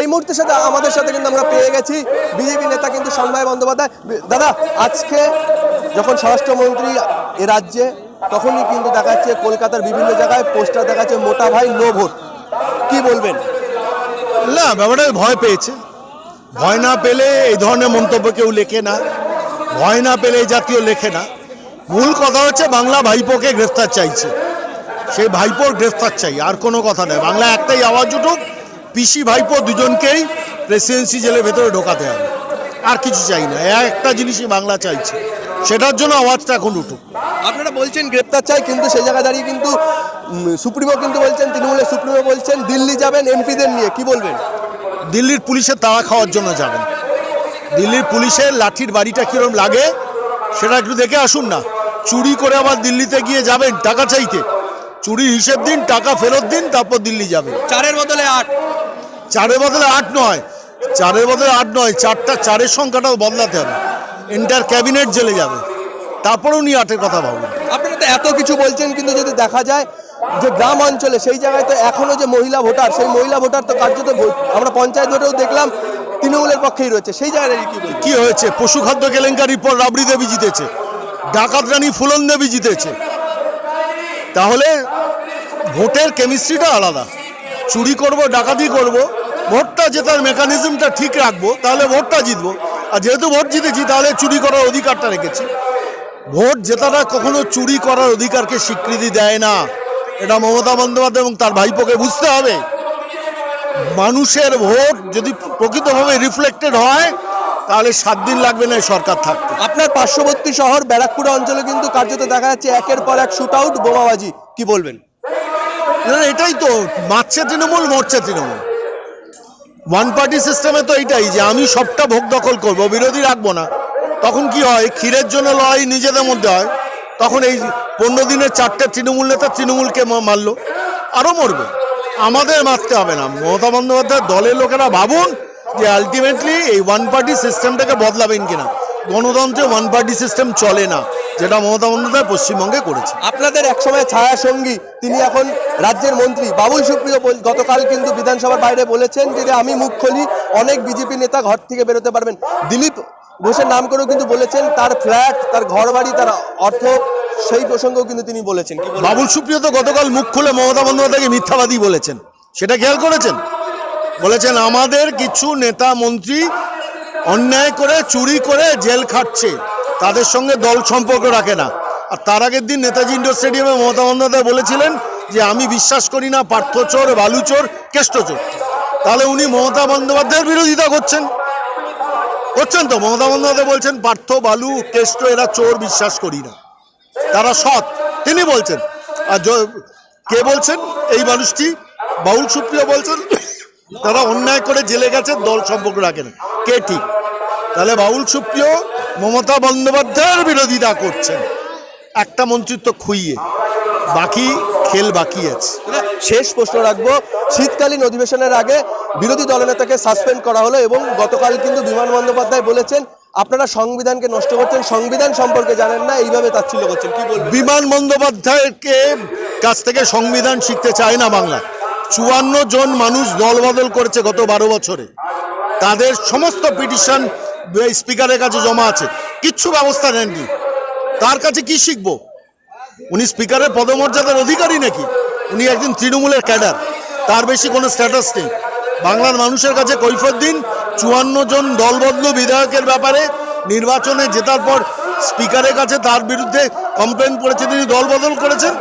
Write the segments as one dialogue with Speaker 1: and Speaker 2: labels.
Speaker 1: এই মুহূর্তে সাথে আমাদের সাথে কিন্তু আমরা পেয়ে গেছি বিজেপি নেতা কিন্তু সন্ময় বন্দ্যোপাধ্যায়। দাদা, আজকে যখন স্বরাষ্ট্রমন্ত্রী এ রাজ্যে, তখনই কিন্তু দেখা যাচ্ছে কলকাতার বিভিন্ন জায়গায় পোস্টার দেখা যাচ্ছে মোটা ভাই নো ভোট। কি বলবেন?
Speaker 2: না, ব্যাপারটা ভয় পেয়েছে। ভয় না পেলে এই ধরনের মন্তব্য কেউ লেখে না। ভয় না পেলে এই জাতীয় লেখে না। মূল কথা হচ্ছে বাংলা ভাইপোকে গ্রেফতার চাইছে। সেই ভাইপোর গ্রেফতার চাই, আর কোনো কথা নেই বাংলা একটাই আওয়াজ উঠুক পিসি ভাইপো দুজনকেই প্রেসিডেন্সি জেলের ভেতরে ঢোকাতে হবে। আর কিছু চাই না। একটা জিনিসই বাংলা চাইছে। সেটার জন্য আওয়াজটা এখন উঠুক।
Speaker 1: আপনারা বলছেন গ্রেপ্তার চাই কিন্তু সেই জায়গায় দাঁড়িয়ে কিন্তু সুপ্রিমো কিন্তু বলছেন তৃণমূলের সুপ্রিমো বলছেন দিল্লি যাবেন এমপিদের নিয়ে। কি বলবেন?
Speaker 2: দিল্লির পুলিশের তাড়া খাওয়ার জন্য যাবেন। দিল্লির পুলিশের লাঠির বাড়িটা কীরকম লাগে সেটা একটু দেখে আসুন না। চুরি করে আবার দিল্লিতে গিয়ে যাবেন টাকা চাইতে। চুরির হিসেব দিন টাকা ফেরত দিন তারপর দিল্লি যাবেন।
Speaker 1: চারের বদলে আট।
Speaker 2: চারের বদলে আট নয়। চারের বদলে আট নয় চারটা চারের সংখ্যাটাও বদলাতে হবে। এন্টার ক্যাবিনেট জেলে যাবে। তারপর উনি আটের কথা ভাবুন।
Speaker 1: আপনারা তো এত কিছু বলছেন কিন্তু যদি দেখা যায় যে গ্রাম অঞ্চলে সেই জায়গায় তো এখনও যে মহিলা ভোটার সেই মহিলা ভোটার তো কার্যত আমরা পঞ্চায়েত ভোটেও দেখলাম তৃণমূলের পক্ষেই রয়েছে। সেই জায়গায় কি
Speaker 2: কি হয়েছে? পশু খাদ্য কেলেঙ্কারির পর রাবড়ি দেবী জিতেছে। ডাকাত রানী ফুলন দেবী জিতেছে। তাহলে ভোটের কেমিস্ট্রিটা আলাদা। চুরি করব ডাকাতি করব ভোটটা জেতার মেকানিজমটা ঠিক রাখব তাহলে ভোটটা জিতবো। আর যেহেতু ভোট জিতেছি তাহলে চুরি করার অধিকারটা রেখেছি। ভোট জেতাটা কখনো চুরি করার অধিকারকে স্বীকৃতি দেয় না। এটা মমতা বন্দ্যোপাধ্যায় এবং তার ভাইপোকে বুঝতে হবে। মানুষের ভোট যদি প্রকৃতভাবে রিফ্লেক্টেড হয় তাহলে সাত দিন লাগবে না এই সরকার থাকতে।
Speaker 1: আপনার পার্শ্ববর্তী শহর ব্যারাকপুর অঞ্চলে কিন্তু কার্যত দেখা যাচ্ছে একের পর এক শুট আউট বোমাবাজি। কি বলবেন?
Speaker 2: না, এটাই তো মারছে তৃণমূল মরছে তৃণমূল। ওয়ান পার্টি সিস্টেমে তো এইটাই যে আমি সবটা ভোগ দখল করব, বিরোধী রাখব না। তখন কি হয়? ক্ষীরের জন্য লড়াই নিজেদের মধ্যে হয়। তখন এই পনেরো দিনের চারটে তৃণমূল নেতা তৃণমূলকে মারলো আরও মরবে। আমাদের মারতে হবে না। মমতা বন্দ্যোপাধ্যায় দলের লোকেরা ভাবুন যে আলটিমেটলি এই ওয়ান পার্টি সিস্টেমটাকে বদলাবেন কিনা। গণতন্ত্রে ওয়ান পার্টি সিস্টেম চলে না যেটা মমতা বন্দ্যোপাধ্যায় পশ্চিমবঙ্গে করেছে।
Speaker 1: আপনাদের একসময় ছায়া সঙ্গী তিনি এখন রাজ্যের মন্ত্রী। বাবুল সুপ্রিয় গতকাল কিন্তু বিধানসভার বাইরে বলেছেন যে আমি মুখ খুলি অনেক বিজেপি নেতা ঘর থেকে বেরোতে পারবেন। দিলীপ ঘোষের নাম করেও কিন্তু বলেছেন তার ফ্ল্যাট তার ঘর বাড়ি তার অর্থ সেই প্রসঙ্গেও কিন্তু তিনি বলেছেন।
Speaker 2: বাবুল সুপ্রিয় তো গতকাল মুখ খুলে মমতা বন্দ্যোপাধ্যায়কে মিথ্যাবাদী বলেছেন। সেটা খেয়াল করেছেন? বলেছেন আমাদের কিছু নেতা মন্ত্রী অন্যায় করে, চুরি করে জেল খাটছে। তাদের সঙ্গে দল সম্পর্ক রাখে না। আর তার আগের দিন নেতাজি ইন্ডোর স্টেডিয়ামে মমতা বন্দ্যোপাধ্যায় বলেছিলেন যে, আমি বিশ্বাস করি না, পার্থ চোর, বালু চোর, কেষ্ট চোর। তাহলে উনি মমতা বন্দ্যোপাধ্যায়ের বিরোধিতা করছেন। করছেন তো? মমতা বন্দ্যোপাধ্যায় বলছেন, পার্থ, বালু, কেষ্ট, এরা চোর, বিশ্বাস করি না। তারা সৎ, তিনি বলছেন। আর কে বলছেন? এই মানুষটি বাউল সুপ্রিয় বলছেন। তারা অন্যায় করে জেলে গেছে দল সম্পর্ক রাখে না। কে ঠিক? তাহলে বাউল সুপ্রিয় মমতা বন্দ্যোপাধ্যায়ের বিরোধিতা করছেন। একটা মন্ত্রিত্ব খুইয়ে। বাকি খেল বাকি আছে।
Speaker 1: শেষ প্রশ্ন রাখব। শীতকালীন অধিবেশনের আগে বিরোধী দলনেতাকে সাসপেন্ড করা হলো এবং গতকাল কিন্তু বিমান বন্দ্যোপাধ্যায় বলেছেন আপনারা সংবিধানকে নষ্ট করছেন সংবিধান সম্পর্কে জানেন না এইভাবে তাচ্ছিল্য করছেন। কি বলবেন?
Speaker 2: বিমান বন্দ্যোপাধ্যায়কে কাছ থেকে সংবিধান শিখতে চায় না বাংলা। চুয়ান্ন জন মানুষ দলবদল করেছে গত বারো বছরে। তাদের সমস্ত পিটিশন স্পিকারের কাছে জমা আছে। কিচ্ছু ব্যবস্থা নেননি। তার কাছে কি শিখব? উনি স্পিকারের পদমর্যাদার অধিকারী নাকি? উনি একজন তৃণমূলের ক্যাডার। তার বেশি কোনো স্ট্যাটাস নেই। বাংলার মানুষের কাছে কৈফত দিন। চুয়ান্ন জন দলবদল বিধায়কের ব্যাপারে নির্বাচনে জেতার পর স্পিকারের কাছে তার বিরুদ্ধে কমপ্লেন করেছে তিনি দলবদল করেছেন।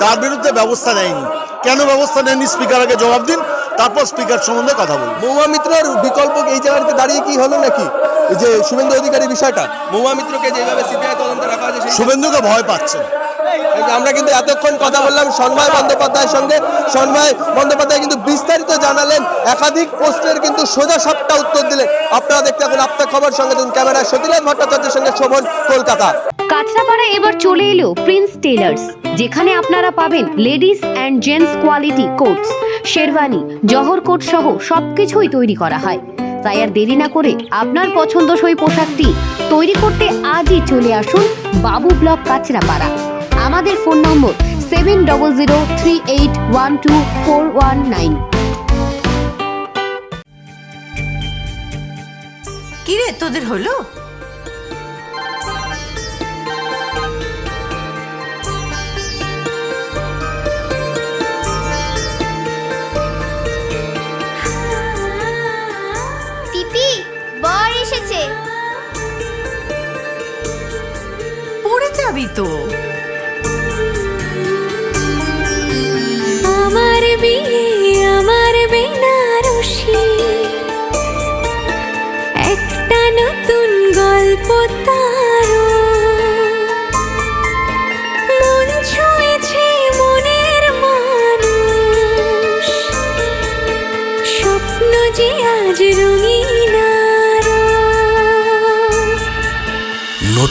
Speaker 2: তার বিরুদ্ধে ব্যবস্থা নেয়নি। কেন ব্যবস্থা নেননি স্পিকার? আগে জবাব দিন তারপর স্পিকার সম্বন্ধে কথা বলুন।
Speaker 1: মৌমা মিত্রর বিকল্প এই জায়গাতে দাঁড়িয়ে কি হলো নাকি? এই যে শুভেন্দু অধিকারী বিষয়টা মৌমা মিত্রকে যেভাবে সিবিআই তদন্ত রাখা হয়েছে
Speaker 2: শুভেন্দুকে ভয় পাচ্ছেন
Speaker 1: যে আমরা কিন্তু এতক্ষণ কথা বললাম সন্ময় বন্দ্যোপাধ্যায়ের সঙ্গে। সন্ময় বন্দ্যোপাধ্যায় কিন্তু বিস্তারিত জানালেন একাধিক প্রশ্নের কিন্তু সোজা সাপটা উত্তর দিলেন। আপনারা দেখতে এখন আপনার খবর সঙ্গে দিন ক্যামেরায় সতীলাল ভট্টাচার্যের সঙ্গে শোভন কলকাতা।
Speaker 3: কাঁচরাপাড়া এবার চলে এলো প্রিন্স টেলার্স যেখানে আপনারা পাবেন ladies and gents quality coats sherwani Jawahar coat সহ সবকিছুই তৈরি করা হয়। তাই আর দেরি না করে আপনার পছন্দসই পোশাকটি তৈরি করতে আজই চলে আসুন বাবু ব্লক কাঁচরাপাড়া। আমাদের phone number seven double zero three eight one two four one nine.
Speaker 4: কি রে তোদের হলো?
Speaker 5: পিপি বর এসেছে।
Speaker 4: পড়ে যাবি তো।